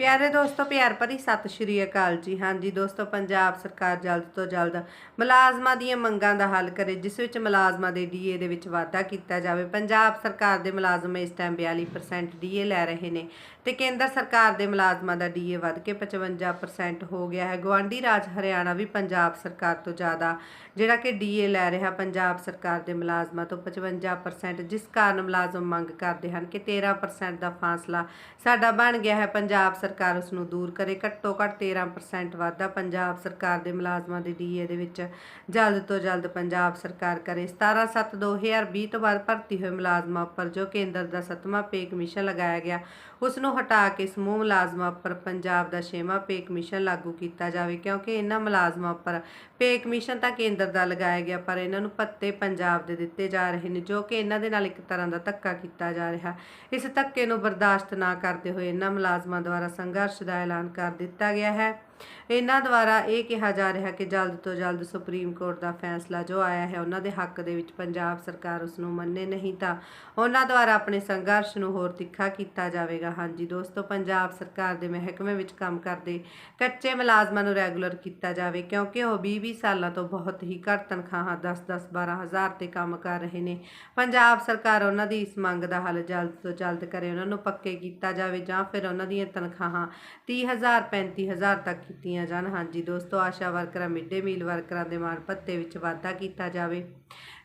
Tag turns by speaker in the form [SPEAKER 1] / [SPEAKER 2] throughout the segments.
[SPEAKER 1] ਪਿਆਰੇ ਦੋਸਤੋ, ਪਿਆਰ ਭਰੀ ਸਤਿ ਸ਼੍ਰੀ ਅਕਾਲ ਜੀ। ਹਾਂਜੀ ਦੋਸਤੋ, ਪੰਜਾਬ ਸਰਕਾਰ ਜਲਦ ਤੋਂ ਜਲਦ ਮੁਲਾਜ਼ਮਾਂ ਦੀਆਂ ਮੰਗਾਂ ਦਾ ਹੱਲ ਕਰੇ, ਜਿਸ ਵਿੱਚ ਮੁਲਾਜ਼ਮਾਂ ਦੇ ਡੀਏ ਦੇ ਵਿੱਚ ਵਾਧਾ ਕੀਤਾ ਜਾਵੇ। ਪੰਜਾਬ ਸਰਕਾਰ ਦੇ ਮੁਲਾਜ਼ਮ ਇਸ ਟਾਈਮ 42% ਡੀਏ ਲੈ ਰਹੇ ਨੇ ਤੇ ਕੇਂਦਰ ਸਰਕਾਰ ਦੇ ਮੁਲਾਜ਼ਮਾਂ ਦਾ ਡੀਏ ਵੱਧ ਕੇ 55% ਹੋ ਗਿਆ ਹੈ। ਗਵਾਂਢੀ ਰਾਜ ਹਰਿਆਣਾ ਵੀ ਪੰਜਾਬ ਸਰਕਾਰ ਤੋਂ ਜ਼ਿਆਦਾ, ਜਿਹੜਾ ਕਿ ਡੀਏ ਲੈ ਰਿਹਾ, ਪੰਜਾਬ ਸਰਕਾਰ ਦੇ ਮੁਲਾਜ਼ਮਾਂ ਤੋਂ 55% ਜਿਸ ਕਾਰਨ ਮੁਲਾਜ਼ਮ ਮੰਗ ਕਰਦੇ ਹਨ ਕਿ 13% ਦਾ ਫਾਸਲਾ ਸਾਡਾ ਬਣ ਗਿਆ ਹੈ। ਪੰਜਾਬ ਸਰਕਾਰ ਉਸ ਨੂੰ ਦੂਰ ਕਰੇ। ਘੱਟੋ ਘੱਟ 13% ਵਾਧਾ ਪੰਜਾਬ ਸਰਕਾਰ ਦੇ ਮੁਲਾਜ਼ਮਾਂ ਦੇ ਡੀਏ ਦੇ ਵਿੱਚ। ਜਲਦ ਤੋਂ ਜਲਦ ਪੰਜਾਬ ਸਰਕਾਰ ਕਰੇ। 17/7/2020 ਤੋਂ ਬਾਅਦ ਭਰਤੀ ਹੋਏ ਮੁਲਾਜ਼ਮਾਂ ਉੱਪਰ ਜੋ ਕੇਂਦਰ ਦਾ ਸੱਤਵਾਂ ਪੇ ਕਮਿਸ਼ਨ ਲਗਾਇਆ ਗਿਆ ਉਸ ਨੂੰ ਹਟਾ ਕੇ ਸਮੂਹ ਮੁਲਾਜ਼ਮਾਂ ਉੱਪਰ ਪੰਜਾਬ ਦਾ ਛੇਵਾਂ ਪੇ ਕਮਿਸ਼ਨ ਲਾਗੂ ਕੀਤਾ ਜਾਵੇ। ਕਿਉਂਕਿ ਇਹਨਾਂ ਮੁਲਾਜ਼ਮਾਂ ਉੱਪਰ ਪੇ ਕਮਿਸ਼ਨ ਤਾਂ ਕੇਂਦਰ ਦਾ ਲਗਾਇਆ ਗਿਆ, ਪਰ ਇਹਨਾਂ ਨੂੰ ਭੱਤੇ ਪੰਜਾਬ ਦੇ ਦਿੱਤੇ ਜਾ ਰਹੇ ਨੇ, ਜੋ ਕਿ ਇਹਨਾਂ ਦੇ ਨਾਲ ਇੱਕ ਤਰ੍ਹਾਂ ਦਾ ਧੱਕਾ ਕੀਤਾ ਜਾ ਰਿਹਾ। ਇਸ ਧੱਕੇ ਨੂੰ ਬਰਦਾਸ਼ਤ ਨਾ ਕਰਦੇ ਹੋਏ ਇਹਨਾਂ ਮੁਲਾਜ਼ਮਾਂ ਦੁਆਰਾ ਸੰਘਰਸ਼ ਦਾ ਐਲਾਨ ਕਰ ਦਿੱਤਾ ਗਿਆ ਹੈ। ਇਹਨਾਂ ਦੁਆਰਾ ਇਹ ਕਿਹਾ ਜਾ ਰਿਹਾ ਕਿ ਜਲਦ ਤੋਂ ਜਲਦ ਸੁਪਰੀਮ ਕੋਰਟ ਦਾ ਫੈਸਲਾ ਜੋ ਆਇਆ ਹੈ, ਉਹਨਾਂ ਦੇ ਹੱਕ ਦੇ ਵਿੱਚ ਪੰਜਾਬ ਸਰਕਾਰ ਉਸ ਨੂੰ ਮੰਨੇ ਨਹੀਂ ਤਾਂ ਉਹਨਾਂ ਦੁਆਰਾ ਆਪਣੇ ਸੰਘਰਸ਼ ਨੂੰ ਹੋਰ ਤਿੱਖਾ ਕੀਤਾ ਜਾਵੇਗਾ। ਹਾਂਜੀ ਦੋਸਤੋ, ਪੰਜਾਬ ਸਰਕਾਰ ਦੇ ਮਹਿਕਮੇ ਵਿੱਚ ਕੰਮ ਕਰਦੇ ਕੱਚੇ ਮੁਲਾਜ਼ਮਾਂ ਨੂੰ ਰੈਗੂਲਰ ਕੀਤਾ ਜਾਵੇ, ਕਿਉਂਕਿ ਉਹ 20-20 ਸਾਲਾਂ ਤੋਂ ਬਹੁਤ ਹੀ ਘੱਟ ਤਨਖਾਹਾਂ 10-10 12000 ਤੇ ਕੰਮ ਕਰ ਰਹੇ ਨੇ। ਪੰਜਾਬ ਸਰਕਾਰ ਉਹਨਾਂ ਦੀ ਇਸ ਮੰਗ ਦਾ ਹੱਲ ਜਲਦ ਤੋਂ ਜਲਦ ਕਰੇ, ਉਹਨਾਂ ਨੂੰ ਪੱਕੇ ਕੀਤਾ ਜਾਵੇ ਜਾਂ ਫਿਰ ਉਹਨਾਂ ਦੀਆਂ ਤਨਖਾਹਾਂ 30000 35000 ਤੱਕ ਕੀਤੀਆਂ ਜਾਣ। ਹਾਂਜੀ ਦੋਸਤੋ, ਆਸ਼ਾ ਵਰਕਰਾਂ ਮਿੱਡੇ ਮੀਲ ਵਰਕਰਾਂ ਦੇ ਮਾਣ ਭੱਤੇ ਵਿੱਚ ਵਾਧਾ ਕੀਤਾ ਜਾਵੇ।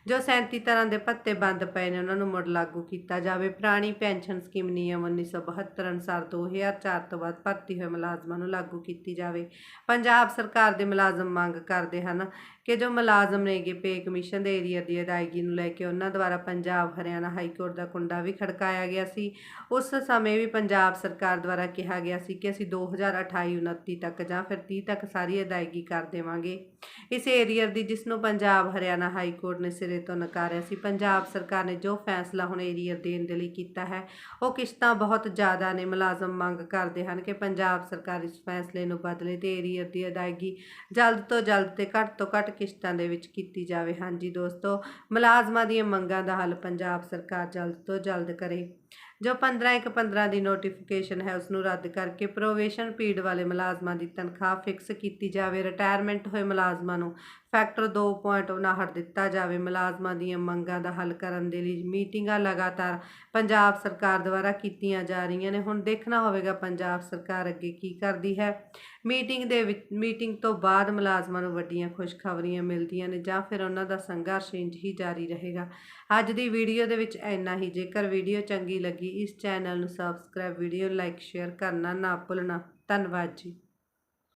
[SPEAKER 1] ਜੋ 37 ਤਰ੍ਹਾਂ ਦੇ ਭੱਤੇ ਬੰਦ ਪਏ ਨੇ, ਉਹਨਾਂ ਨੂੰ ਮੁੜ ਲਾਗੂ ਕੀਤਾ ਜਾਵੇ। ਪੁਰਾਣੀ ਪੈਨਸ਼ਨ ਸਕੀਮ ਨਿਯਮ 1972 ਅਨੁਸਾਰ 2004 ਤੋਂ ਬਾਅਦ ਭਰਤੀ ਹੋਏ ਮੁਲਾਜ਼ਮਾਂ ਨੂੰ ਲਾਗੂ ਕੀਤੀ ਜਾਵੇ। ਪੰਜਾਬ ਸਰਕਾਰ ਦੇ ਮੁਲਾਜ਼ਮ ਮੰਗ ਕਰਦੇ ਹਨ ਕਿ ਜੋ ਮੁਲਾਜ਼ਮ ਨੇਗੇ, ਪੇ ਕਮਿਸ਼ਨ ਦੇ ਏਰੀਆ ਦੀ ਅਦਾਇਗੀ ਨੂੰ ਲੈ ਕੇ ਉਹਨਾਂ ਦੁਆਰਾ ਪੰਜਾਬ, ਹਰਿਆਣਾ ਹਾਈ ਕੋਰਟ ਦਾ ਕੁੰਡਾ ਵੀ ਖੜਕਾਇਆ ਗਿਆ ਸੀ। ਉਸ ਸਮੇਂ ਵੀ ਪੰਜਾਬ ਸਰਕਾਰ ਦੁਆਰਾ ਕਿਹਾ ਗਿਆ ਸੀ ਕਿ ਅਸੀਂ 2028 29 ਤੱਕ ਜਾਂ ਫਿਰ 30 ਤੱਕ ਸਾਰੀ ਅਦਾਇਗੀ ਕਰ ਦੇਵਾਂਗੇ। ਇਸ ਏਰੀਆ ਦੀ ਜਿਸ ਨੂੰ ਪੰਜਾਬ, ਹਰਿਆਣਾ ਹਾਈ ਕੋਰਟ ਨੇ ਸਿਰੇ ਤੋਂ ਨਕਾਰਿਆ ਸੀ। ਪੰਜਾਬ ਸਰਕਾਰ ਨੇ ਜੋ ਫੈਸਲਾ ਹੁਣ ਏਰੀਆ ਦੇਣ ਦੇ ਲਈ ਕੀਤਾ ਹੈ, ਉਹ ਕਿਸ਼ਤਾਂ ਬਹੁਤ ਜ਼ਿਆਦਾ ਨੇ। ਮੁਲਾਜ਼ਮ ਮੰਗ ਕਰਦੇ ਹਨ ਕਿ ਪੰਜਾਬ ਸਰਕਾਰ ਇਸ ਫੈਸਲੇ ਨੂੰ ਬਦਲੇ ਤੇ ਏਰੀਆ ਦੀ ਅਦਾਇਗੀ ਜਲਦ ਤੋਂ ਜਲਦ ਤੇ ਘੱਟ ਤੋਂ ਘੱਟ ਕਿਸ਼ਤਾਂ ਦੇ ਵਿੱਚ ਕੀਤੀ ਜਾਵੇ। ਹਾਂਜੀ ਦੋਸਤੋ, ਮੁਲਾਜ਼ਮਾਂ ਦੀਆਂ ਮੰਗਾਂ ਦਾ ਹੱਲ ਪੰਜਾਬ ਸਰਕਾਰ ਜਲਦ ਤੋਂ ਜਲਦ ਕਰੇ। ਜੋ 15 ਇੱਕ 15 ਦੀ ਨੋਟੀਫਿਕੇਸ਼ਨ ਹੈ ਉਸ ਨੂੰ ਰੱਦ ਕਰਕੇ ਪ੍ਰੋਵੇਸ਼ਨ ਪੀਰੀਅਡ ਵਾਲੇ ਮੁਲਾਜ਼ਮਾਂ ਦੀ ਤਨਖਾਹ ਫਿਕਸ ਕੀਤੀ ਜਾਵੇ। ਰਿਟਾਇਰਮੈਂਟ ਹੋਏ ਮੁਲਾਜ਼ਮ ਮੁਲਾਜ਼ਮਾਂ ਨੂੰ। ਫੈਕਟਰ 2.59 ਦਿੱਤਾ ਜਾਵੇ। ਮੁਲਾਜ਼ਮਾਂ ਦੀਆਂ ਮੰਗਾਂ ਦਾ ਹੱਲ ਕਰਨ ਦੇ ਲਈ ਮੀਟਿੰਗਾਂ ਲਗਾਤਾਰ ਪੰਜਾਬ ਸਰਕਾਰ ਦੁਆਰਾ ਕੀਤੀਆਂ ਜਾ ਰਹੀਆਂ ਨੇ। ਹੁਣ ਦੇਖਣਾ ਹੋਵੇਗਾ ਪੰਜਾਬ ਸਰਕਾਰ ਅੱਗੇ ਕੀ ਕਰਦੀ ਹੈ। ਮੀਟਿੰਗ ਦੇ ਵਿੱਚ ਮੀਟਿੰਗ ਤੋਂ ਬਾਅਦ ਮੁਲਾਜ਼ਮਾਂ ਨੂੰ ਵੱਡੀਆਂ ਖੁਸ਼ਖਬਰੀਆਂ ਮਿਲਦੀਆਂ ਨੇ ਜਾਂ ਫਿਰ ਉਹਨਾਂ ਦਾ ਸੰਘਰਸ਼ ਇੰਜ ਹੀ ਜਾਰੀ ਰਹੇਗਾ। ਅੱਜ ਦੀ ਵੀਡੀਓ ਦੇ ਵਿੱਚ ਇੰਨਾ ਹੀ। ਜੇਕਰ ਵੀਡੀਓ ਚੰਗੀ ਲੱਗੀ, ਇਸ ਚੈਨਲ ਨੂੰ ਸਬਸਕ੍ਰਾਈਬ, ਵੀਡੀਓ ਲਾਈਕ, ਸ਼ੇਅਰ ਕਰਨਾ ਨਾ ਭੁੱਲਣਾ। ਧੰਨਵਾਦ ਜੀ।